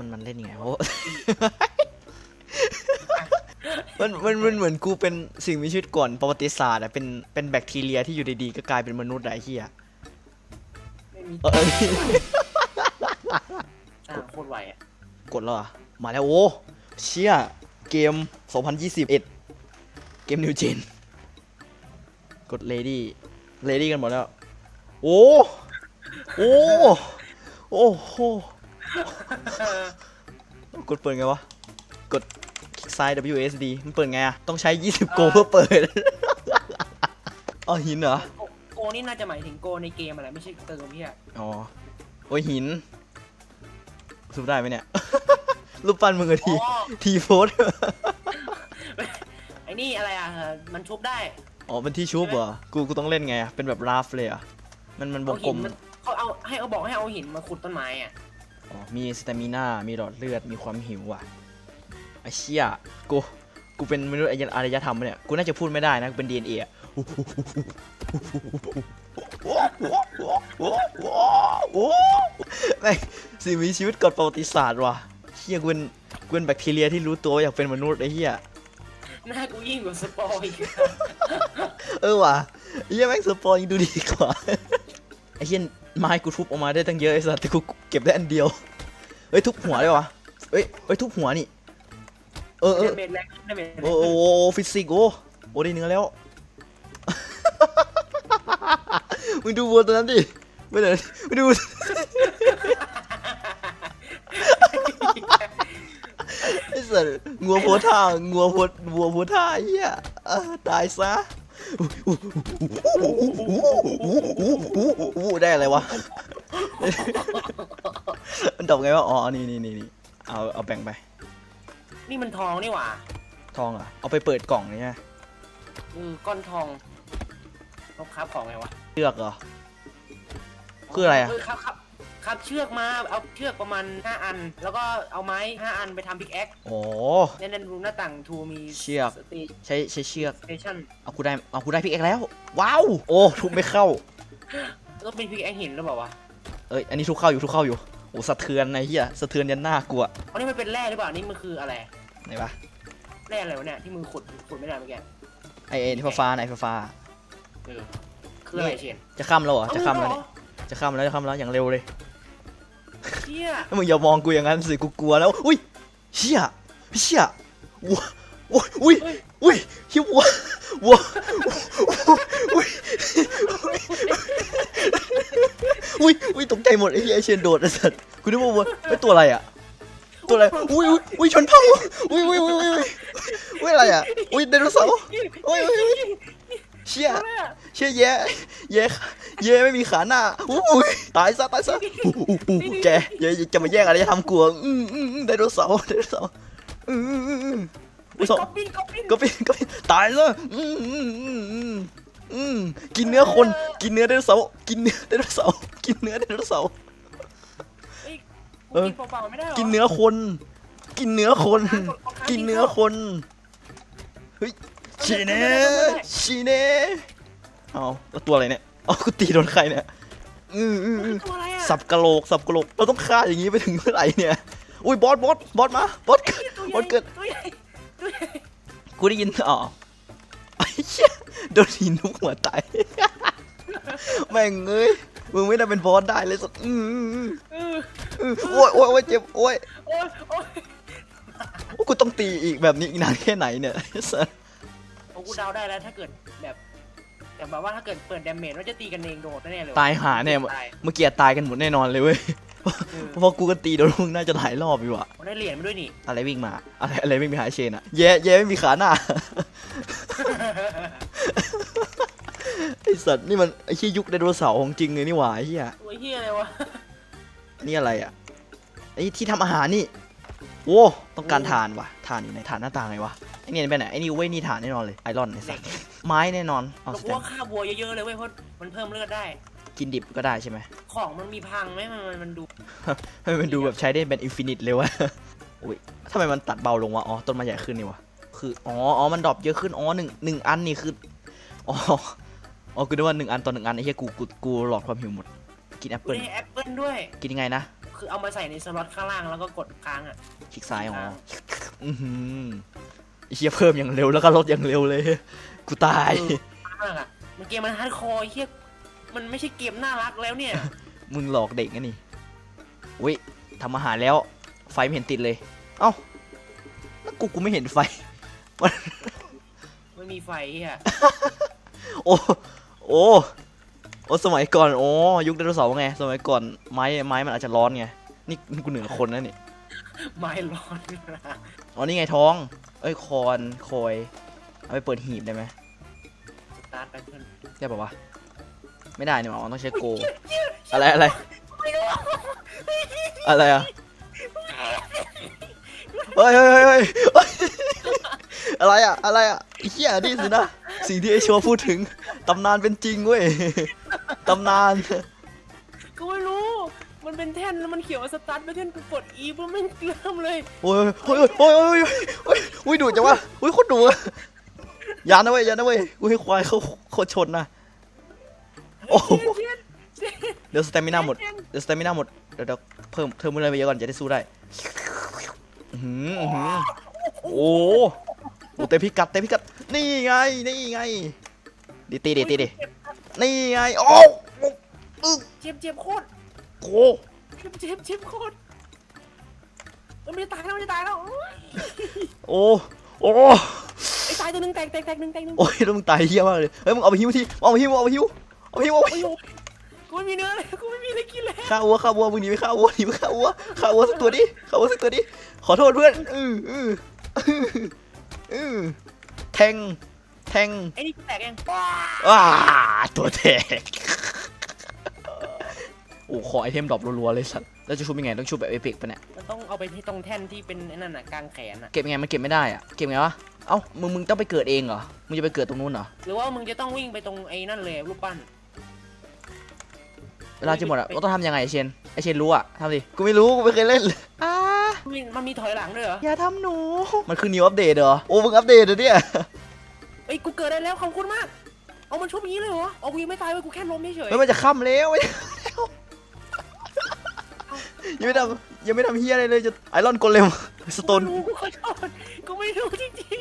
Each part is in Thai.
มันมันเล่นยังไงโอ้ มันมันมันเหมือนกูเป็นสิ่งมีชีวิตก่อนประวัติศาสตร์อะเป็นเป็นแบคทีเรียที่อยู่ดีๆก็กลายเป็นมนุษย์อะไอ้เหี้ยไม่มีเออเอออ่าโคตรไวอะกดแล้วเหรอมาแล้วโอ้เชี่ยเกม 2021 เกมนิวเจนกดเลดี้เลดี้กันหมดแล้ว โอ้โอ้โอ้โห กดเปิดไงวะ กดคลิกซ้าย WSD มันเปิดไงอะต้องใช้ 20 โกเพื่อเปิด อ๋อหินเหรอ โกโกนี่น่าจะหมายถึงโกในเกมอะไรไม่ใช่เติมพี่อะอ๋อ โอ้ยหินสู้ได้ไหมเนี่ย รูปปั้นมึงอะทีอ๋อทีโฟสไอ้นี่อะไรอะเออมันชุบได้ อ๋อเป็นที่ชุบเหรอ กูกูต้องเล่นไงอะเป็นแบบราฟเลยเหรอะมันมันวเอางกหิลนมมันเขาเอาให้เขาบอกให้เอาหินมาขุดต้นไม้อะ อ๋อ มีสเตมิน่า มีหลอดเลือด มีความหิวอะไอ้เชี่ยกู กูเป็นมนุษย์อารยธรรมปะเนี่ย กูน่าจะพูดไม่ได้นะ กูเป็น DNA อะแม่งสิ่งมีชีวิตก่อนประวัติศาสตร์ว่ะเชี่ยกูเป็นกูเป็นแบคทีเรียที่รู้ตัวว่าอยากเป็นมนุษย์ไอ้เหี้ยหน้ากูยิ่งกว่าสปอยอีกเออว่ะไอ้เหี้ยแม่งสปอยยังดูดีกว่าไอ้เหี้ย ไม้กูทุบออกมาได้ตั้งเยอะไอ้สัสแต่กูเก็บได้อันเดียวเฮ้ยทุบหัวได้ปะเฮ้ยเฮ้ยทุบหัวนี่เออเออเดเมจแรงขึ้นเดเมจแรงโอ้ขึ้นโหฟิสิกส์โอ้โอ้ได้เนื้อแล้วมึงดูวัวตัวนั้นดิไม่เลยไม่ดูไอ้สัสงัวโพท่างัวโพงัวโพท่าเหี้ยเออตายซะอู้ ได้อะไรวะมันดอกไงวะอ๋อนี่นี่นี่เอาเอาแบ่งไป นี่มันทองนี่หว่าทองเหรอะเอาไปเปิดกล่องนี่ไงเออก้อนทองเราคราบของไงวะเลือกเหรอคืออะไรอะเครับครับ ครับเชือกมาเอาเชือกประมาณ 5 อัน แล้วก็เอาไม้ 5 อันไปทำพิกแอคโอ้ ในนั้นรูหน้าต่างทูมีเชือกสเตใช้ใช้เชือก สเตชันเอากูได้เอากูได้พิกเอ็กแล้ว ว้าว โอ้ทุบไม่เข้าก็เป็นพิกแอคหินหรือเปล่าวะเอ้ย อันนี้ทุบเข้าอยู่ทุบเข้าอยู่ โอ้สะเทือนไอ้เหี้ยสะเทือนยันหน้ากูอะอันนี้มันเป็นแร่หรือเปล่านี่มันคืออะไรไหนวะแร่อะไรวะเนี่ยที่มือขุดขุดไม่ได้เมื่อกี้ไอ้ไอ้ฟ้าๆไหนฟ้าเออคืออะไรเชนๆจะข้ามแล้วเหรอจะข้ามแล้วเอเนี่ยจะข้ามแล้วจะข้ามแล้วอย่างเร็วเลย เชี่ยมึงอย่ามองกูอย่างนั้นสิกูกลัวแล้ว อุ้ยเชี่ยเชี่ยวัวอุ้ยอุ้ยเชี่ยวัววัวอุ้ยอุ้ยอุ้ยตกใจหมดไอ้เหี้ยเชนโดดไอ้สัตว์กูนึกว่าวัวไม่ตัวอะไรอะตัวอะไรอุ้ยอุ้ยอุ้ยชนเผ่าอุ้ยอุ้ยอุ้ยอุ้ยอุ้ยอะไรอะอุ้ยไดโนเสาร์อุ้ยอุ้ยอุ้ย เชี่ยอะไรอะเชี่ยแย่แย่แย่ไม่มีขาหน้าอุ้ยตายซะตายซะอู้อู้อู้แกอย่าอย่าจะมาแย่งอะไรจะทำกลัวอืมอืมอืมไดโนเสาร์ไดโนเสาร์อืมอืมอืมอืมเฮ้ยสองก๊อปปี้ก๊อปปี้ก็เป็นก็เป็นตายซะอืมอืมอืมอืมอืมกินเนื้อคนกินเนื้อไดโนเสาร์กินเนื้อไดโนเสาร์กินเนื้อไดโนเสาร์เฮ้ยเออกินเปล่าๆไม่ได้หรอกินเนื้อคน กินเนื้อคน กินเนื้อคนเฮ้ย ชีเน่ชีเน่เอาแล้วตัวอะไรเนี่ยเอากูตีโดนใครเนี่ยอืมอืมอืมตัวอะไรอะสับกะโหลกสับกะโหลกเราต้องฆ่าอย่างนี้ไปถึงเมื่อไหร่เนี่ยอุ้ยบอสบอสบอสมาบอสเกิดตัวใหบญ่อสเกิดตัวใหญ่ตัวใหญ่กูได้ยินอ๋อไอ้เหี้ยโดนหินทุกหัวตายแม่งเอ้ยมึงไม่ได้เป็นบอสได้เลยสักอืมอืมอืมเอออืมโอ้ยโอ้ยโอ้ยเจ็บโอ้ยโอ้ยโอ้ยโอ้ยกูต้องตีอีกแบบนี้อีกนานแค่ไหนเนี่ยสัสโอ้ กูเดาได้แล้วถ้าเกิดแบบแต่แบบว่าถ้าเกิดเปิดดาเมจว่าจะตีกันเองโดดแน่ๆเลยว่ะตายหาเนี่ยตายเมื่อกี้ตายกันหมดแน่นอนเลยเว้ยเออเพราะกูก็ตีโดนมึงน่าจะหลายรอบอยู่อะผมได้เหรียญมาด้วยนี่อะไรวิ่งมาอะไรอะไรวิ่งไปหาเชนอะแย่แย่ไม่มีขาหน้าไอสัตว์นี่มันไอชี้ยยุคไดโนเสาร์ของจริงเลยนี่หว่าไอ้เหี้ยตัวเฮียอะไรวะนี่อะไรอะไอที่ทำอาหารนี่โว้ต้องการถ่านว่ะถ่านอยู่ไหนถ่านหน้าต่างไงวะ ไอเนี่ยไปไหนไอนี่เว้ยนี่ถ่านแน่นอนเลยไอรอนไอสัตว์ไม้แน่นอนเอาเราสกแตลัวนฆ่าวัวเยอะๆเลยเว้ยเพราะมันเพิ่มเลือดได้ กินดิบก็ได้ใช่ไหมของมันมีพังไหมมันมันมันดูให้มันดูแบบใช้ได้เป็นอินฟินิตเลยวะอุ้ยทำไมมันตัดเบาลงวะอ๋อต้นมันใหญ่ขึ้นนี่วะคืออ๋ออ๋อมันดรอปเยอะขึ้นอ๋อหนึ่งหนึ่งอันนี่คืออ๋ออ๋อกูนึกว่าหนึ่งอันต่อหนึ่งอันไอ้เหี้ยกูกูกูหลอดความหิวหมดกินแอปกูเปิลได้แอปเปิลด้วย กินยังไงนะเคคือเอามาใส่ในสล็อตข้างล่างแล้วก็กดค้างอะคลิกซ้ายอ๋ออือหือไอ้ เฮียเพิ่มอย่างเร็วแล้วก็ลดอย่างเร็วเลย กูตาย มากอะมันเกมมันฮาร์ดคอร์ไอ้เฮียมันไม่ใช่เกมน่ารักแล้วเนี่ย มึงหลอกเด็กนะนี่อุ้ยทำอาหารแล้ว ไฟไม่เห็นติดเลย เอ้าแล้วกูกูไม่เห็นไฟ ไม่มีไฟเฮียโอ้โอ้โอ้สมัยก่อนโอ้ยุคไดโนเสาร์ไง สมัยก่อนไม้ไม้มันอาจจะร้อนไง นี่นี่กูเหนือคนนะนี่ ไม้ร้อน อ๋อนี่ไงท้อง เอ้ยคอนคอยเอาไปเปิดหีบได้ไหมสตาร์ทไปเพื่อนได้ปะวะไม่ได้นี่หว่ามันต้องใช้โก อะไรอะไรไม่รู้อะไรอะเฮ้ยเฮ้ยเฮ้ยเฮ้ยเฮ้ยอะไรอะอะไรอะไอ้เหี้ยนี่สินะ สิ่งที่ไอโชว์พูดถึง ตำนานเป็นจริงเว้ย ตำนานกูไม่รู้ มันเป็นแท่นแล้วมันเขียนว่าสตาร์ทไปเท่นกูกด E ปุ๊บมันเริ่มเลยโอ้ยโอ้ยโอ้ยโอ้ยโอ้ยโอ้ยอุ้ยดุจังวะอุ้ยโคตรดุอะยานะเว้ยยานะเว้ยกูให้ควายเขาโคตรชนนะโอ้โหเดี๋ยวสเตมิน่าหมดเดี๋ยวสเตมิน่าหมดเดี๋ยวเดี๋ยวเพิ่มเพิ่มมือะไรไปเยอะก่อนจะได้สู้ได้อื้อหืออื้อหือโอ้โหโอ้เต็มพิกัดเต็มพิกัดนี่ไงนี่ไงดีตีดิตีดินี่ไงโอ้เจ็บเจ็บโคตร โกเจ็บเจ็บเจ็บโคตรเออมันจะตายแล้วมันจะตายแล้วโอ้ยโอ้โอ้ไอ้ตายตัวหนึงแตกแตกแตกหนึ่งแตกหนึ่งโอ้ยแล้วมึงตายเฮี้ยมากเลยเฮ้ยมึงเอาไปหิ้วทีเอาไปหิ้วเอาไปหิ้วเอาไปหิ้วเอาไปโอ้ยหิ้วกูไม่มีเนื้อเลยกูไม่มีอะไรกินเลยฆ่าวัวฆ่าวัวมึงหนีไปฆ่าวัวหนีไปฆ่าวัวฆ่าวัวสักตัวดิฆ่าวัวสักตัวดิขอโทษเพื่อนอืออืออืออือแทงแทงไอ้นี่กูแตกเองว้าตัวแตก โอ้ขอไอเทมดรอปรัวๆเลยสัตว์แล้วจะชุบยังไงต้องชุบแบบเอพิกปะเนี่ยมันต้องเอาไปที่ตรงแท่นที่เป็นไอ้นั่นน่ะกลางแขนน่ะเก็บยังไงมันเก็บไม่ได้อะเก็บไงวะเอ้ามึงมึงต้องไปเกิดเองเหรอมึงจะไปเกิดตรงนู้นเหรอหรือว่ามึงจะต้องวิ่งไปตรงไอ้นั่นเลยรูปปั้นเวลาจะหมดอะเราต้องทำยังไงไอเชนไอเชนรู้อะทำดิกูไม่รู้กูไม่เคยเล่นเลยอ่ามีมันมีถอยหลังด้วยเหรออย่าทำหนู มันคือ new update เหรอโอ้มึงอัปเดตเหรอเนี่ยเอ้ยกูเกิดได้แล้วขอบคุณมากเอามันชุบอย่างนี้เลยเหรอเอากูยังไม่ตายเว้ยกูแค่ล้มเฉยเฮ้ยมันจะค่ำแล้ว ยังไม่ทำยังไม่ทำเฮียอะไรเลยจะไอรอนโกเลมสโตนกูกูขอโทษกูไม่รู้จริง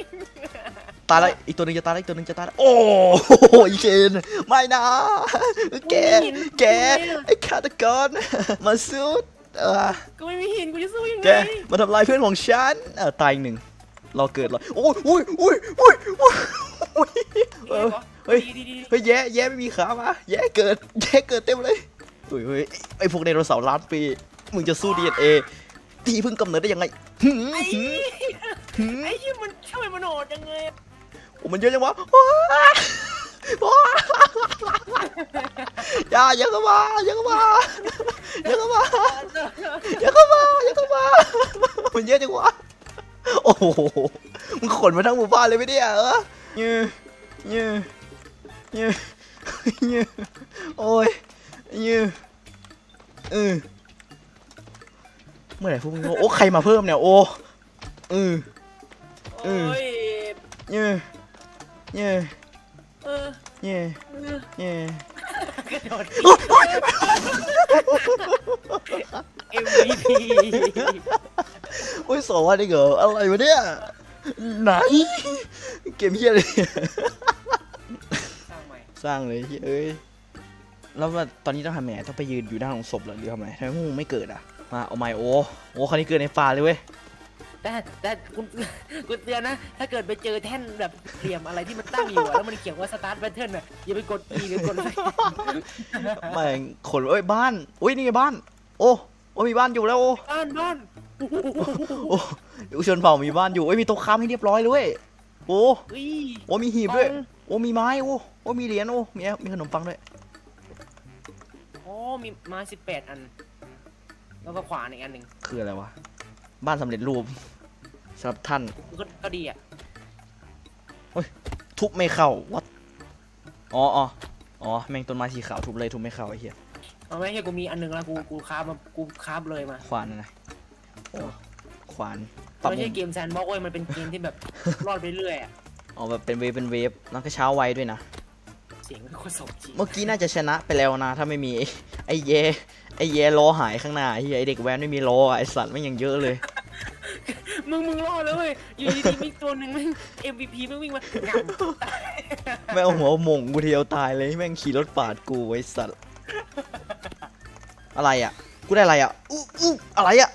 ตายแล้วอีกตัวหนึงจะตายแล้วอีกตัวหนึงจะตายแล้วโอ้โหอีเชนไม่นะๆแกแกไอ้ฆาตกรมาสู้เออกูไม่มีหินกูจะสู้ยังแกไงมาทำลายเพื่อนของฉันเออตายอีกหนึ่งรอเกิดรอโอ้ยอุ้ยอุ้ยอุ้ยอุ้ยอุ้ยเออเฮ้ยดีดีดีเฮ้ยแย่แย่ไม่มีขามาแย่เกิดแย่เกิดเต็มเลยเฮ้ยเฮ้ยไอพวกไดโนเสาร์ล้านปี มึงจะสู้ดีเอ็นเอที่เพิ่งกำเนิดได้ยังไงหืมไอ้หืมหืมไอ้ที่มันช่วยมันโหดจังเลยโอ้มันเยอะจังวะว้าว้าอย่าอย่าเข้ามาอย่าเข้ามาอย่าเข้ามาอย่าเข้ามาอย่าเข้ามามันเยอะจังวะโอ้โหมึงขนมาทั้งหมู่บ้านเลยไหมเนี่ยเออเงี้ยเงี้ยเงี้ยเงี้ยโอ้ยเงี้ยเออเมื่อไหร่พวกมึงโอ้ใครมาเพิ่มเนี่ยโอ้เออโอ้ยเงี้ยเงี้ยเออเงี้ยเออเงี้ยกระโดด MVP โอ้ยสองวันเองเหรออะไรวะเนี่ยไหนเกมเฮียเลยสร้างใหม่สร้างเลยเหี้ยเอ้ยแล้วว่าตอนนี้ต้องทำยังไงต้องไปยืนอยู่หน้าของศพเหรอหรือทำไมทำไมพวกมึงไม่เกิดอะ มาเอาไม้โอ้โอ้คราวนี้เกิดในป่าเลยเว้ยแต่แต่กูกูเตือนนะ ถ้าเกิดไปเจอแท่นแบบเหลี่ยมอะไรที่มันตั้งอยู่อะแล้วมันเขียนว่า start pattern น่ะอย่าไปกด E หรือกดอะไรแม่งขนเอ้ยบ้านอุ้ยนี่ไงบ้าน โอ้โอ้มีบ้านอยู่แล้วโอ้บ้านบ้านโอ้อุชนเผ่ามีบ้านอยู่เอ้ยมีโต๊ะค้ำให้เรียบร้อยเลยเว้ยโอ้อุ้ยโอ้มีหีบด้วยโอ้มีไม้โอ้โอ้มีเหรียญโอ้มีมีขนมปังด้วยโอ้มีไม้สิบแปดอัน แล้วก็ขวานอีกอันหนึ่งคืออะไรวะ บ้านสำเร็จรูปสำหรับท่าน ก็ก็ดีอะทุบไม่เข้าวัดอ๋ออ๋ออ๋อแม่งต้นไม้สีขาวทุบเลยทุบไม่เข้าไอ้เหี้ยเอาไหมเฮียกูมีอันหนึงแล้วกูกูคาบมากูคาบเลยมาขวานนะนะโอ้ขวานปรับไม่มุใช่มเกมแซนบ็อกเว้ยมันเป็นเกมที่แบบ รอดไปเรื่อยอะ อ๋อแบบเป็นเวฟเป็นเวฟแล้วก็เช้าไวด้วยนะเซ สียงเป็นคนสมจริงเมื่อกี้น่าจะชนะไปแล้วนะ ถ้าไม่มี ไอ้แย่ไอ้แย่ล้อหายข้างหน้าไอ้เหี้ยไอ้เด็กแว้นไม่มีล้ออะไอ้สัตว์ไม่งยังเยอะเลย มึงมึงรอดแล้วเว้ยอยู่ดีๆมีตัวหนึ่งแม่ง MVP แม่งวิ่งมางัแม่งเอาหัวหม่งกูเทียวตายเลยแม่งขี่รถปาดกูไอ้สัตว์อะไรอะกูได้อะไรอะอู้อู้อะไรอะ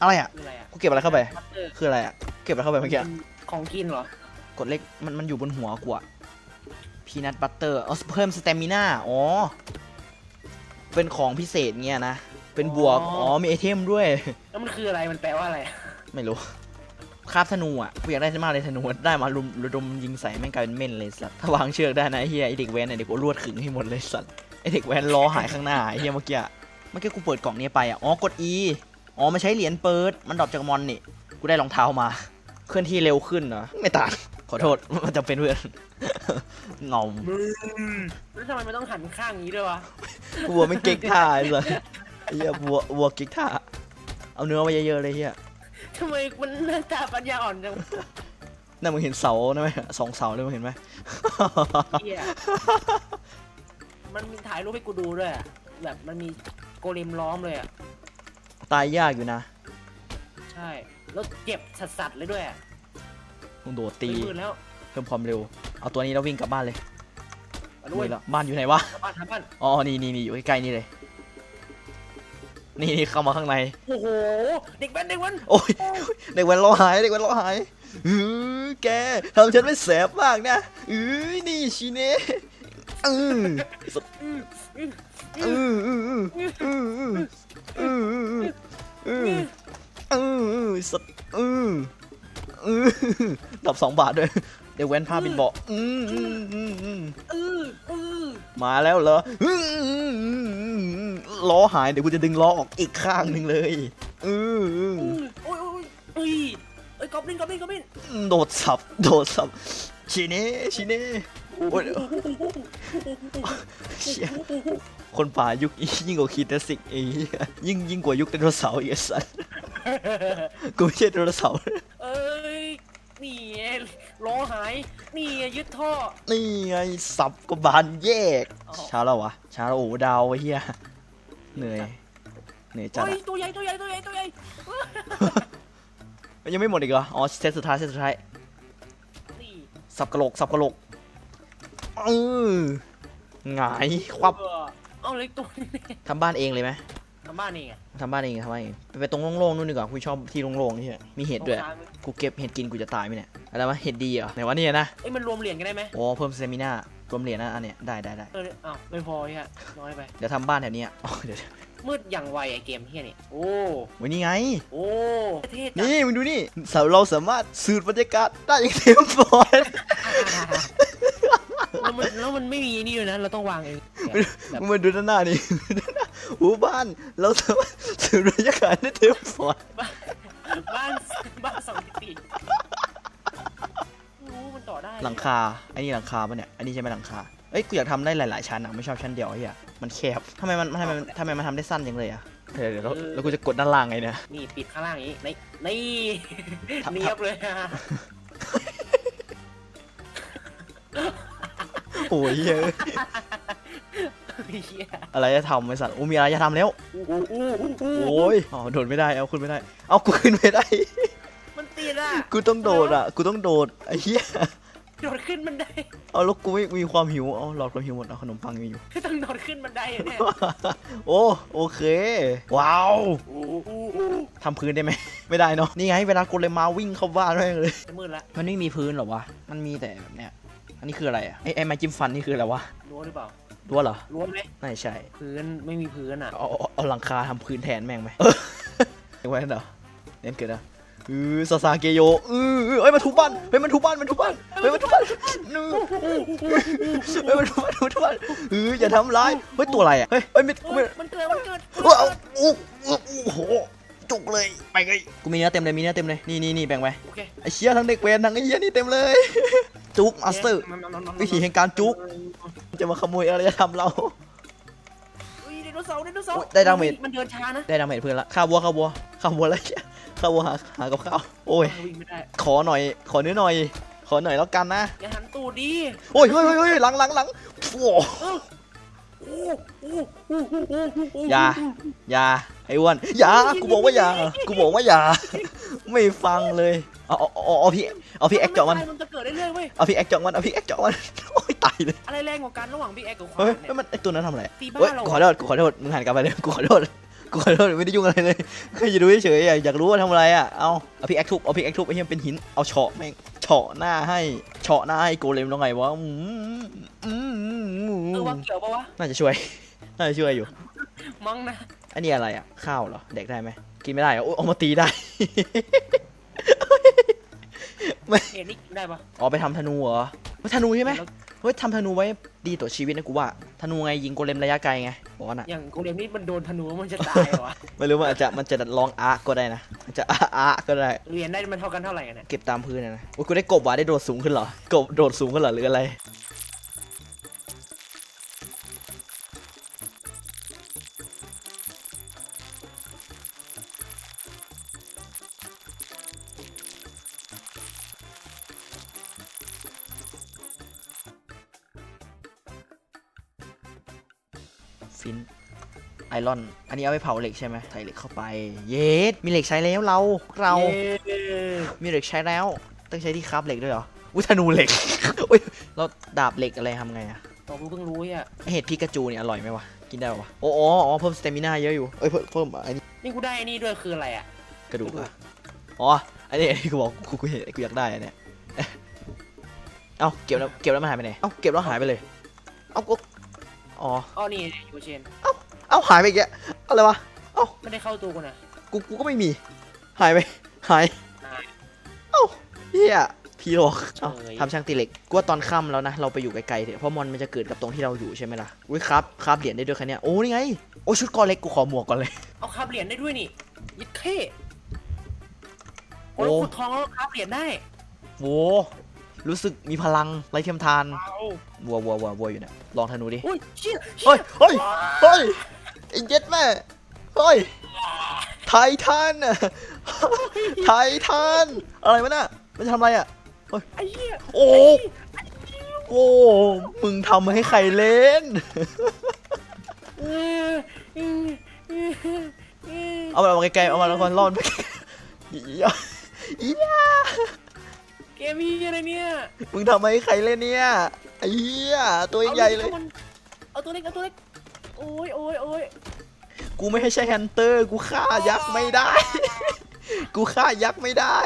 อะไรอะคืออะไรอะกูเก็บอะไรเข้าไปบัตเตอร์คืออะไรอะเก็บอะไรเข้าไปเมื่อกี้อะของกินเหรอกดเล็กมันมันอยู่บนหัวกูอะ พีนัทบัตเตอร์อ๋อเพิ่มสเตมิน่าอ๋อ เป็นของพิเศษเงี้ยนะ เป็นบวก อ๋อ มีไอเทมด้วย แล้วมันคืออะไร มันแปลว่าอะไร ไม่รู้คราบธนูอะกูอยากได้มากเลยธนูได้มารุมระดมยิงใส่แม่งกลายเป็นเม่นเลยสัตว์ถ้าวางเชือกได้นะไอ้เฮียไอเด็กแว้นเนี่ยเดี๋ยวกูรวดขึงให้หมดเลยสัตว์ ไอเด็กแว้นล้อหายข้างหน้าไอเฮียเมื่อกี้อะเมื่อกี้กูเปิดกล่องนี้ไปอะ อ๋อ กด E อ๋อมันใช้เหรียญเปิด มันดรอปจากมอนนี่ กูได้รองเท้ามา เคลื่อนที่เร็วขึ้นเหรอ ไม่ต่าง ขอโทษ มันจำเป็นเพื่อนเงาแล้วทำไมมันต้องหันข้างนี้ด้วยวะวัวไม่เก๊กท่าเลยไอ้เฮียวัววัวเก๊กท่า เอาเนื้อมาเยอะๆเลยเฮียทำไมมันหน้าตาปัญญาอ่อนจังน่ามึงเห็นเสานะไหมสองเสาเลยมึงเห็นไหมเฮียมันมีถ่ายรูปให้กูดูด้วยอะแบบมันมีโกเลมล้อมเลยอะ ตายยากอยู่นะ ใช่ แล้วเจ็บสัสๆเลยด้วยอะ มึงโดดตีตีมือแล้วเพิ่มความเร็ว เอาตัวนี้แล้ววิ่งกลับบ้านเลยมาด้วยนี่ละบ้านอยู่ไหนวะทำบ้านทำบ้านอ๋อ นี่นี่นี่อยู่ใกล้ๆนี่เลย นี่นี่เข้ามาข้างใน โอ้โหเด็กแว้นเด็กแว้นโอ้ยเด็กแว้นร้องหายเด็กแว้นร้องหายอือแกทำฉันไม่แสบมากนะอือนี่ชิเน่อืออืมอืมอืออืออืออืออืออืออืออืออือสัตว์อือ อือดับสองบาทด้วย เด็กแว้นพาบินเบาะอืออืออืออืออืออือมาแล้วเหรออื้ออื้ออื้ออื้อล้อหายเดี๋ยวกูจะดึงล้อออกอีกข้างหนึ่งเลยอืออื้ออือโอ้ยโอ้ยโอ้ยเอ้ยกอบลินกอบลินกอบลินโดดสับโดดสับชิเน่ชิเน่โอ้ยเชี่ยคนป่ายุคยิ่งกว่าคีเตสิกไอ้เหี้ยยิ่งยิ่งกว่ายุคไดโนเสาร์อีกไอ้สัสกูไม่ใช่ไดโนเสาร์เอ้ยนี่ไง ล้อหาย นี่ไงยึดท่อ นี่ไงสับก็บานแยก อ๋อ ช้าแล้ววะช้าแล้วโอ้โหดาวไอ้เหี้ยเหนื่อยเหนื่อยจัดเฮ้ยอะตัวใหญ่ตัวใหญ่ตัวใหญ่ตัวใหญ่ยังไม่หมดอีกเหรออ๋อเซตสุดท้ายเซตสุดท้ายนี่สับกระโหลกสับกระโหลกเออหงายควับเออเอาเล็กตัวนี้ทำบ้านเองเลยไหมทำบ้านนี่ไงทำบ้านเองทำบ้านเองไปไปตรงโล่งๆนู่นดีกว่ากูชอบที่โล่งๆนี่ใช่มีเห็ดด้วย ตรงกลาง กูเก็บเห็ดกินกูจะตายไหมเนี่ย อะไรวะ เห็ดดีเหรอไหนวะเนี่ยนะ เอ้ยมันรวมเหรียญกันได้ไหมโอ้เพิ่มสเตมิน่ารวมเหรียญนะอันเนี้ยได้ได้ได้เอออ้าวไม่พอไอ้ฮะน้อยไป เดี๋ยวทำบ้านแถวเนี้ยอ๋อเดี๋ยวมืดอย่างไวไอเกมเฮียนี่โอ้วันนี้ไง โอ้เท่จังนี่มึงดูนี่สาเราสามารถสืบบรรยากาศได้อย่างเต็มปอดแล้วมันแล้วมันไม่มีนี่ด้วยนะเราต้องวางเองแบบมึงมาดูด้านหน้านี่ด้านหน้าหูบ้านเราสามารถสืบบรรยากาศได้เต็มปอด บ้านบ้านสองมิติโอ้มันต่อได้หลังคาอันนี้หลังคาปะเนี่ยอันนี้ใช่ไหมหลังคาเอ้ยกูอยากทำได้หลายๆชั้นอะไม่ชอบชั้นเดียวไอ้เหี้ยมันแคบทำไมมันทำไมมันทำไมมันทำได้สั้นจังเลยอะเดี๋ยวเดี๋ยวแล้วแล้วกูจะกดด้านล่างไงเนี่ย นี่ปิดข้างล่างอย่างนี้นี่นี่ทับ เนียบเลยอะ โอ้ยเหี้ยเหี้ยอะไรจะทำไอ้สัตว์โอ้มีอะไรจะทำแล้วอู้อู้อู้อู้โอ้ยอ๋อโดดไม่ได้เอาขึ้นไม่ได้ เอากูขึ้นไม่ได้ มันตีนอะกูต้องโดดอะกูต้องโดดไอ้เหี้ยโดดขึ้นบันไดเอาแล้วกูไม่มีความหิวเอาหลอดความหิวหมดเอาขนมปังมีอยู่ต้องโดดขึ้นบันไดอะเนี่ยโอ้โอเค ว้าวอู้อู้อู้ทำพื้นได้ไหมไม่ได้เนาะนี่ไงเวลากูเลยมาวิ่งเข้าบ้านแม่งเลยจะมืดละมันไม่มีพื้นหรอวะมันมีแต่แบบเนี้ย อันนี้คืออะไรอะไอ้ไอ้ไม้จิ้มฟันนี่คืออะไรวะรั้วหรือเปล่ารั้วเหรอรั้วไหมไม่ใช่พื้นไม่มีพื้นอะเอาเอาเอาหลังคาทำพื้นแทนแม่งไหมเออไว้นั่นเหรอเน้นเกิดนะอือซาซาเกโยอืออือเอ้ยมาทุบบ้านเฮ้ยมันทุบบ้านมันทุบบ้านเฮ้ยมันทุบบ้านนู่เฮ้ยมันทุบบ้านมันทุบบ้านอืออย่าทำร้ายเฮ้ยตัวอะไรอะเฮ้ยเฮ้ยไม่กูเฮ้ไม่ยมันเกิดมันเกิด เอ้าเอาโอ้โอ้โอ้โห จุกเลยไปไงกูมีเนื้อเต็มเลยมีเนื้อเต็มเลยนี่นี่นี่แบ่งไปโอเคไอ้เชี่ยทั้งเด็กเวรทั้งไอ้เหี้ยนี่เต็มเลย จุกมาสเตอร์มันมันมันมันวิธีแห่งการจุกจะมาขโมยอะไรจะทำเราอุ้ยไดโนเสาร์ไดโนเสาร์โอ้ยได้ดาเมจมันเดินช้านะได้ดาเมจเพื่อนละข้าววัวข้าววัวข้าววัวอะไรเชี่ยข้าววัวหาหากับข้าวโอ้ยวิ่งไม่ได้ขอหน่อย ขอเนื้อหน่อย ขอหน่อยแล้วกันนะอย่าหันตูดดิโอ้ยเฮ้ยเฮ้ยเฮ้ยหลังหลังหลังโอ้เออโอ้โอ้โอ้โอ้โอ้โอ้โอ้อย่าอย่า ไอ้อ้วนอย่ากูบอกว่าอย่ากูบอกว่าอย่าไม่ฟังเลยเอาเอาเอาเอาพี่เอาพี่แอคเจาะมันมันจะเกิดได้เรื่อยๆเว้ยเอาพี่แอคเจาะมันเอาพี่แอคเจาะมันโอ้ยตายเลยอะไรแรงกว่ากันระหว่างพี่แอคกับควาเฮ้ยนเนี่เฮ้ยยมันไอตัวนั้นทำอะไรตีบ้านเฮ้ยเรากูขอโทษกูขอโทษมึงหันกลับไปเลยกูขอโทษกูขอโทษไม่ได้ยุ่งอะไรเลยแค่จะดูเฉยๆอะอยากรู้ว่าทำอะไรอะเอาเอาพี่แอคทุบเอาพี่แอคทุบไอ้เหี้ยเป็นหินเอาเฉาะแม่งเฉาะหน้าให้เฉาะหน้าให้โกเลมตรงไงวะอืมอืมอืมอืมเออว่าเกี่ยวปะวะน่าจะช่วยน่าจะช่วยอยู่มั้งนะ อันนี้อะไรอะ ข้าวเหรอ เด็กได้ไหม กินไม่ได้เหรอโอ้ยเอามาตีได้ เอ็ดนี่กินได้ปะอ๋อไปทำธนูเหรอเฮ้ยธนูใช่ไหมแล้วเฮ้ยทำธนูไว้ดีต่อชีวิตนะกูว่า ธนูไงยิงโกเลมระยะไกลไงบอกว่าน่ะ อย่างโกเลมนี่มันโดนธนูมันจะตายเหรอวะไม่รู้ว่าอาจจะมันจะลองอาร์ก็ได้นะมันจะอาอาร์ก็ได้เรียนได้มันเท่ากันเท่าไหร่กันเนี่ยเก็บตามพื้นนะนะโอ้ยกูได้กบว่ะได้โดดสูงขึ้นเหรอ กบโดดสูงขึ้นเหรอหรืออะไร รอน อันนี้เอาไปเผาเหล็กใช่ไหมใส่เหล็กเข้าไป เยสมีเหล็กใช้แล้วเรา เราเย้มีเหล็กใช้แล้ว ต้องใช้ที่คราฟเหล็กด้วยเหรอ อุ้ยธนูเหล็กอุ้ยแล้วดาบเหล็กอะไรทำไงอะตอกูเพิ่งรู้อะเห็ดพิกาจูเนี่ยอร่อยไหมวะ กินได้ปะวะโอ้อ๋ออ๋อเพิ่มสเตมินาเยอะอยู่ เอ้ยเพิ่มเพิ่มอันนี้ นี่กูได้ไอ้นี่ด้วยคืออะไรอะ กระดูกอะอ๋ออันนี้อันนี้กูบอกกูกูเห็นกูอยากได้อันเนี้ยเอ้าเก็บแล้วเก็บแล้วมันหายไปไหน เอ้าเก็บแล้วหายไปเลย เอ้าก็อ๋อ อ๋อนี่ยูเชนเอ้าหายไปอีกแล้วอะไรวะไม่ได้เข้าตัวกูนะกูกูก็ไม่มี หายไปหายหายเอ้าเฮียพี่หรอกเอ้าเฉยทำช่างตีเหล็กกูว่าตอนค่ำแล้วนะ เราไปอยู่ไกลๆเถอะเพราะมอนมันจะเกิดกับตรงที่เราอยู่ใช่ไหมล่ะอุ้ยครับครับเหรียญได้ด้วยคันเนี้ยโอ้นี่ไงโอ้ชุดกอเล็กกูขอหมวกก่อนเลย เอาคาบเหรียญได้ด้วยนี่ยิดเข้โอ้โอ้ขุดทองแล้วคาบเหรียญได้โว้รู้สึกมีพลังไรเทียมทานเอาวัววัววัววัวอยู่เนี่ยลองธนูดิอุ้ยเชี่ยเฮ้ยเฮ้ยเฮ้ย ไอ้เจ็ดแม่เฮ้ยไททันอะไททันอะไรวะน่ะมันจะทำอะไรอะไอ้เหี้ยโอ้โอ้มึงทำให้ใครเล่น เออเออเออเออเอามาไกลๆเอามาแล้วคนรอดไปอียาอียาเกมมีอะไรเนี่ย มึงทำให้ใครเล่นเนี่ยไอ้เหี้ยตัวใหญ่ๆเลยอามันเอาตัวเล็กเอาตัวเล็ก โอ้ยโอ้ยโอ้ยกูไม่ให้ใช่แฮนเตอร์ กูฆ่ายักษ์ไม่ได้ กูฆ่ายักษ์ไม่ได้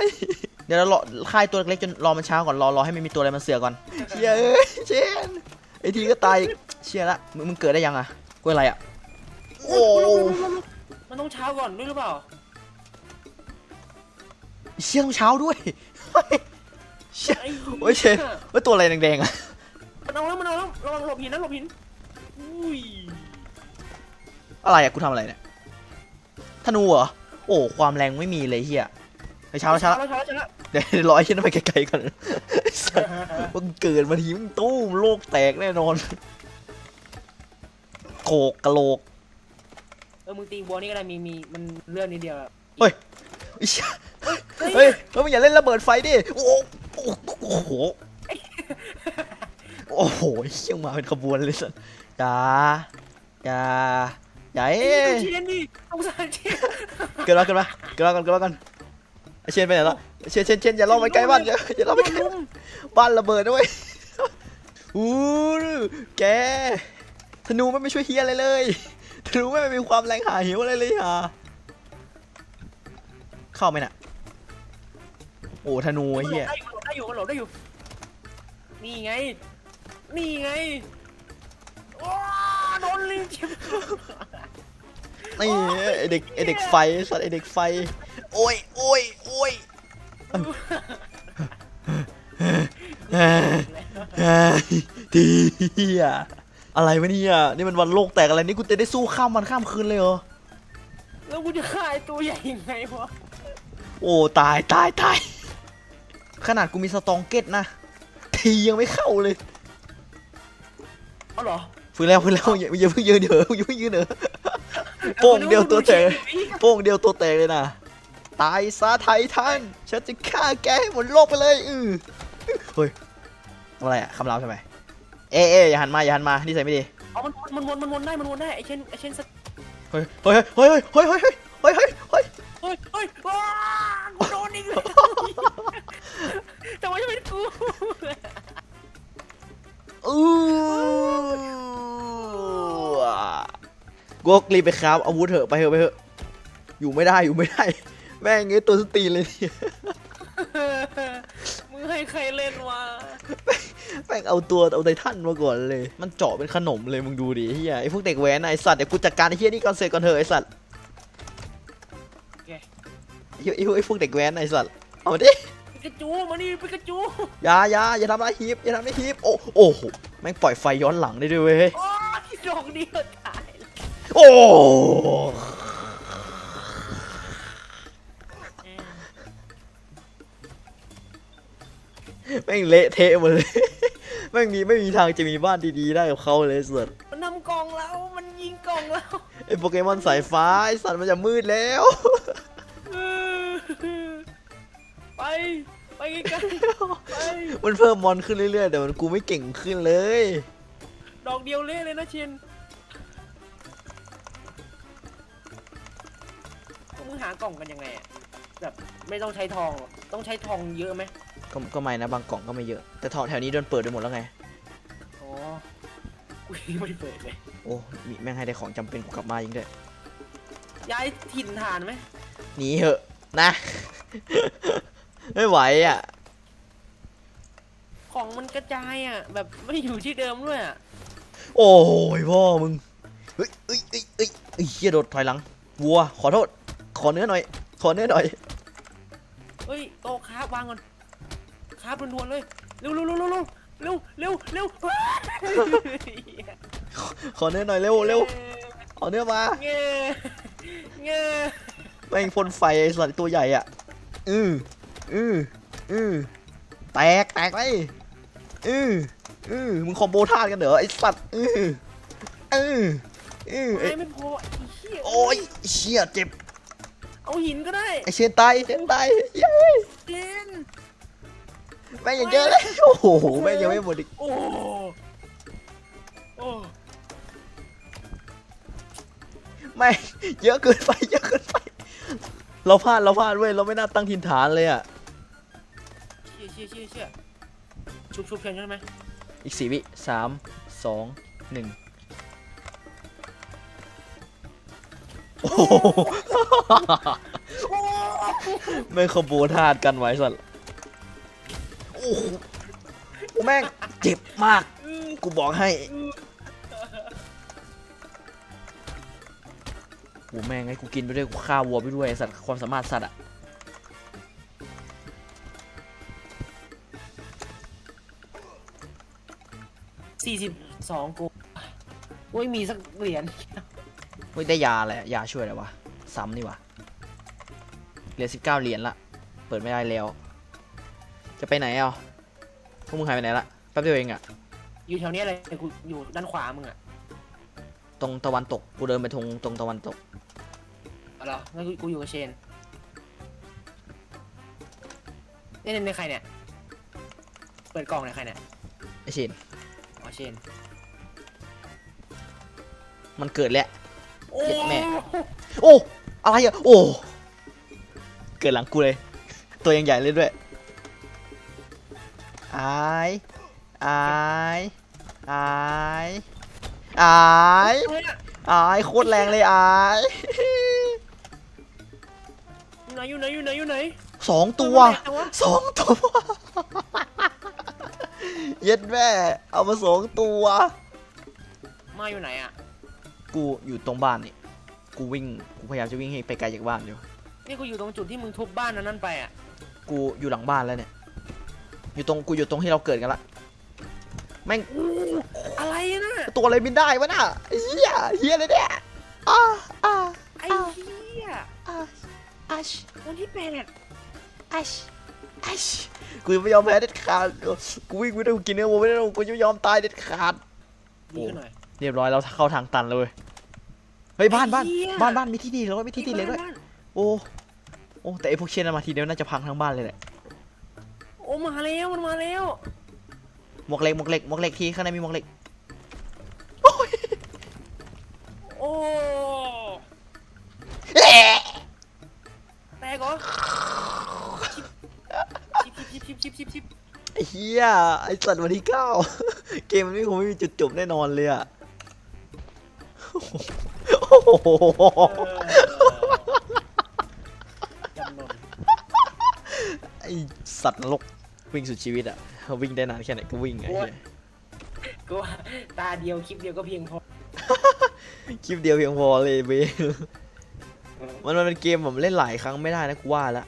เดี๋ยวเรารอฆ่าไอ้ตัวเล็กๆจนรอมันเช้าก่อน รอรอให้มันมีตัวอะไรมันเสือกก่อนเชี่ยเอ้ยเชนไอทีก็ตายอีกเชี่ยละมึงมึงเกิดได้ยังอะกูอะไรอะโอ้มันต้องเช้าก่อนด้วยหรือเปล่าเชี่ยต้องเช้าด้วยเฮ้ยเชี่ยไอ้โอ้ยเชนว่าตัวอะไรแดงๆอะมันเอาแล้วมันเอาแล้วระวังหลบหินนะหลบหินอุ้ย อะไรอะกูทำอะไรเนี่ยธนูเหรอโอ้ความแรงไม่มีเลยเฮียไปเช้าแล้วเช้าแล้วแล้วเช้าแล้วเช้าแล้วเดี๋ยวรอไอ้เชี่ยนั้นไปไกลๆก่อนไอ้สัสมึงเกิดมาทีมึงตู้มโลกแตกแน่นอนโขกกะโหลกเออมึงตีบัวนี่ก็ได้มีมีมันเลื่อนนิดเดียวอะเฮ้ยไอ้เชี่ยเฮ้ยเฮ้ยเฮ้ยมึงอย่าเล่นระเบิดไฟดิโอ้โหโอ้โหโอ้โหเชี่ยมาเป็นขบวนเลยสัสอย่าอย่า อย่าไอ้เอ้เหี้ยยดูเชียนดิสงสารเชียนเกิดมาเกิดมาเกิดมากันเกิดมากันไอเชนไปไหนแล้วเชนเชนเชนอย่าล่อไปใกล้บ้านอย่าอย่าล่อไปใกล้ลุมบ้านระเบิดด้วยอู้แกธนูไม่ไม่ช่วยเฮียอะไรเลยธนูไม่มีความแรงหาหิวอะไรเลยอะเข้าไหมน่ะโอ้ธนูไอ้เฮียมันหลบได้อยู่มันหลบได้อยู่มันหลบได้อยู่นี่ไง นี่ไงว้าโดนลิงชิบ นี่ไอเด็กไอเด็กไฟสัตว์ไอเด็กไฟ โอ้ยโอ้ยโอ้ยเฮ้ยทีเฮียอะไรวะเนี่ยนี่มันวันโลกแตกอะไรนี่กูจะได้สู้ข้ามวันข้ามคืนเลยเหรอ แล้วกูจะฆ่าไอ้ตัวใหญ่ยังไงวะ โอ้ตายตายตายขนาดกูมีสตองเก็ตนะ ทียังไม่เข้าเลยเอาเหรอฟื้นแล้วฟื้นแล้วอย่าอย่าเพิ่งยืนเถอะอย่าเพิ่งยืนเถอะ โป่งเดียวตัวแตกโป่งเดียวตัวแตกเลยนะตายซะไททันฉันจะฆ่าแกให้หมดโลกไปเลยอือเฮ้ยทำอะไรอะคำรามใช่ไหมไอเอะเอะอย่าหันมาอย่าหันมานี่ใส่ไม่ดีเอามันมันวนมันวนได้มันวนได้ไอเช่นไอเช่นสเฮ้ยเฮ้ยเฮ้ยเฮ้ยเฮ้ยเฮ้ยเฮ้ยเฮ้ยเฮ้ยเฮ้ยเฮ้ยว้ากูโดนอีกแล้วแต่ว่าจะเป็นกูอู้ กูกรีบไปครับอาวุธเถอะไปเถอะไปเถอะอยู่ไม่ได้อยู่ไม่ได้ แม่งเงี้ยตัวสตรีนเลยเนี่ยมึงให้ใครเล่นวะแม่งเอาตัวเอาไททันมาก่อนเลย มันเจาะเป็นขนมเลยมึงดูดิเฮียไอพวกเด็กแว้นน่ะไอสัตว์เดี๋ยวกูจัดการไอเฮียนี่ก่อนเสร็จก่อนเถอะไอสัตว์โอเคไอ้เหี้ยไอพวกไอพวกเด็กแว้นน่ะไอสัตว์เอามาดิปิกาจูมานี่ปิกาจูอย่าอย่าอย่าทำร้ายฮีฟอย่าทำร้ายฮีฟโอ้โอ้โหแม่งปล่อยไฟย้อนหลังได้ด้วยเว้ยโอ้ยดอกเดียวตายเลย โอ้แม่งเละเทะหมดเลยแม่งมีไม่มีทางจะมีบ้านดีๆได้กับเขาเลยสัตว์มันนำกล่องแล้วมันยิงกล่องแล้วไอโปเกมอนสายฟ้าไอสัตว์มันจะมืดแล้ว ไป ไปไกลๆไปมันเพิ่มมอนขึ้นเรื่อยๆ แต่มันกูไม่เก่งขึ้นเลย ดอกเดียวเละเลยนะเชน หากล่องกันยังไงอะแบบไม่ต้องใช้ทองหรอต้องใช้ทองเยอะไหมก็ก็ไม่นะบางกล่องก็ไม่เยอะแต่ทองแถวนี้โดนเปิดไปหมดแล้วไงอ๋อกูยังไม่ได้เปิดเลยโอ้มีแม่งให้ได้ของจำเป็นกูกลับมายิงด้วยย้ายถิ่นฐานไหมหนีเหอะนะ ไม่ไหวอะของมันกระจายอะ แบบไม่อยู่ที่เดิมด้วยอะโอ้ยพ่อมึงเฮ้ยเอ้ยเอ้ยเอ้ยเอ้ยเฮียโดดถอยหลังวัวขอโทษ ขอเนื้อหน่อย ขอเนื้อหน่อย เฮ้ยโตะคราบวางก่อนครับดวนเลยเร็วเร็วเร็วเร็วเร็วเร็วเร็วขอเนื้อหน่อยเร็วเร็วขอเนื้อมาเงยเงยแม่งพ่นไฟไอ้สัตว์ตัวใหญ่อะ อืออืออือแตกแตกไปอืออือมึงคอมโบท่ากันเหรอไอ้สัตว์อืออืออือไอ้ม่พอไอ้โอ้ยเชี่ยเจ็บ เอาหินก็ได้ไอเชนตายเชนตายเย้ยเจนแม่งยังเยอะเลยโอ้โหแม่งยังไม่หมดอีกโอ้โอ้แม่งเยอะเกินไปเยอะเกินไปเราพลาดเราพลาดเว้ยเราไม่น่าตั้งถิ่นฐานเลยอะเชี่ยเชี่ยเชี่ยเชี่ยชุบชุบเพียงใช่ไหมอีกสี่วิสามสองหนึ่ง โอ้โหแม่งขโบธาตุกันไว้สัตว์โอ้โหแม่งเจ็บมาก กูบอกให้โอ้แม่งไอ้กูกินไปด้วยกูฆ่าวัวไปด้วยไอ้สัตว์ความสามารถสัตว์อะสี่สิบสองกูโอ้ยมีสักเหรียญ เฮ้ยได้ยาอะไรอะยาช่วยอะไรวะ ซ้ำนี่วะเหลือสิบเก้าเหรียญละ เปิดไม่ได้แล้ว จะไปไหนอะพวกมึงหายไปไหนละ แป๊บเดียวเองอะอยู่แถวเนี้ยเลยกูอยู่ด้านขวามึงอะตรงตะวันตก กูเดินไปทงตรงตะวันตก เอาเหรองั้นกูกูอยู่กับเชนนี่ในใครเนี่ย เปิดกล่องในใครเนี่ยไอเชนอ๋อเชนมันเกิดแล้วโอ้ เจ็บแม่โอ้ อะไรอะโอ้ เกิดหลังกูเลย ตัวยังใหญ่เลยด้วยอายอายอายอายเฮ้ยอะอายโคตรแรงเลยอายอยู่ไหนอยู่ไหนอยู่ไหนอยู่ไหนสองตัวเปิดมาไหนวะสองตัวเย็ดแม่เอามาสองตัวมาอยู่ไหนอะ กูอยู่ตรงบ้านนี่ กูวิ่ง กูพยายามจะวิ่งให้ไปไกลจากบ้านอยู่ นี่กูอยู่ตรงจุดที่มึงทุบบ้านนั้นนั่นไปอะ กูอยู่หลังบ้านแล้วเนี่ย อยู่ตรง กูอยู่ตรงที่เราเกิดกันละ แม่งอู้อะไรนะตัวอะไรบินได้วะน่ะไอ้เฮียเฮียเลยเนี่ยอ้าอ้าไอ้เหี้ยอ้าอัชวันที่แปดอัชอัชกูยังไม่ยอมแพ้เด็ดขาด กูวิ่งไม่ได้กูกินเนื้อวัวไม่ได้กูจะไม่ยอมตายเด็ดขาดดีขึ้นหน่อย เรียบร้อยเราเข้าทางตันเลย เว้ยเฮ้ยบ้านบ้านไอ้เหี้ยบ้านบ้านมีที่ดีแล้วมีที่ดีเลยด้วยบ้านโอ้โอ้แต่ไอพวกเชนมาทีเดียวน่าจะพังทั้งบ้านเลยแหละโอ้มาแล้วมันมาแล้วหมวกเหล็กหมวกเหล็กหมวกเหล็กทีข้างในมีหมวกเหล็กโอ้แตกเหรอชิบชิบชิบชิบชิบชิบไอ้เฮียไอสัตว์วันที่เก้าเกมมันไม่คงไม่มีจุดจบแน่นอนเลยอะ โอ้โหจำนนไอสัตว์นรกวิ่งสุดชีวิตอะวิ่งได้นานแค่ไหนก็วิ่งไงเหี้ยก็ว่าตาเดียวคลิปเดียวก็เพียงพอคลิปเดียวเพียงพอเลยเบมันมันเป็นเกมผมเล่นหลายครั้งไม่ได้นะกูว่าละ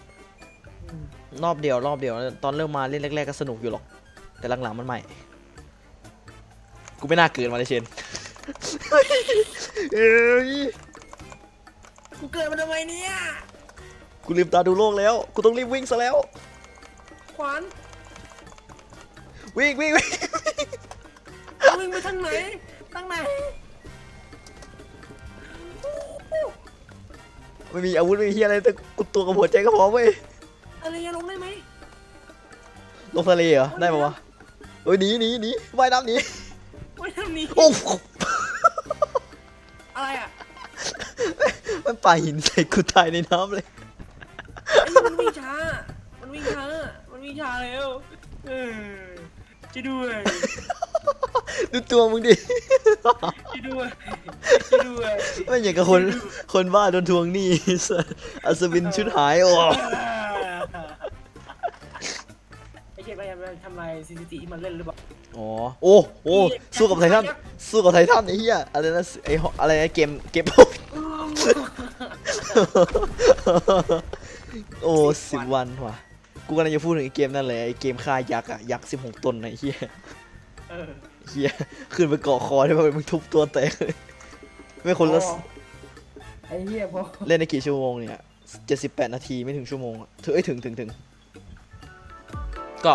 รอบเดียวรอบเดียว ตอนเริ่มมาเล่นแรกๆก็สนุกอยู่หรอก แต่หลังๆมันใหม่ กูไม่น่าเกิดมาเลยเชน เอ้ยกูเกิดมาทำไมเนี่ยกูลืมตาดูโลกแล้ว กูต้องรีบวิ่งซะแล้ว ขวานวิ่งวิ่งวิ่งวิ่งไปทางไหนทางไหนไม่มีอาวุธไม่มีเฮียอะไรแต่กูตัวกับหัวใจก็พอเว้ยอะไรจะลงได้ไหมลงทะเลเหรอได้ปะวะเอ้ยหนีหนีหนีว่ายน้ำหนี ไม่ทำนี้โอ้โหอะไรอะมันป่าหินใส่กูตายในน้ำเลย ไอ้มันวิ่งช้า มันวิ่งช้า มันวิ่งช้าแล้วเออช่วยด้วยดูตัวมึงดิช่วยด้วยช่วยด้วยไม่อย่างกับคน คนบ้าโดนทวงหนี้สัสอัศวินชุดหายโอ้ไอ้เชฟพยายามทำลายซีซีทีที่มันเล่นหรือเปล่า อ๋อโอ้โอ้สู้กับไททันสู้กับไททันไอ้เหี้ยอะไรนะไอ้หอะไรนะเกมเกมโอ้สิบวันว่ะกูกำลังจะพูดถึงไอ้เกมนั่นเลยไอ้เกมฆ่ายักษ์อะยักษ์สิบหกตนน่ะไอ้เหี้ยเออเหี้ยขึ้นไปเกาะคอได้ป่ะมึงทุบตัวแตกเลยไม่คนละไอ้เหี้ยพอเล่นในกี่ชั่วโมงเนี่ยเจ็ดสิบแปดนาทีไม่ถึงชั่วโมงอะถึงเอ้ยถึงถึงถึงก็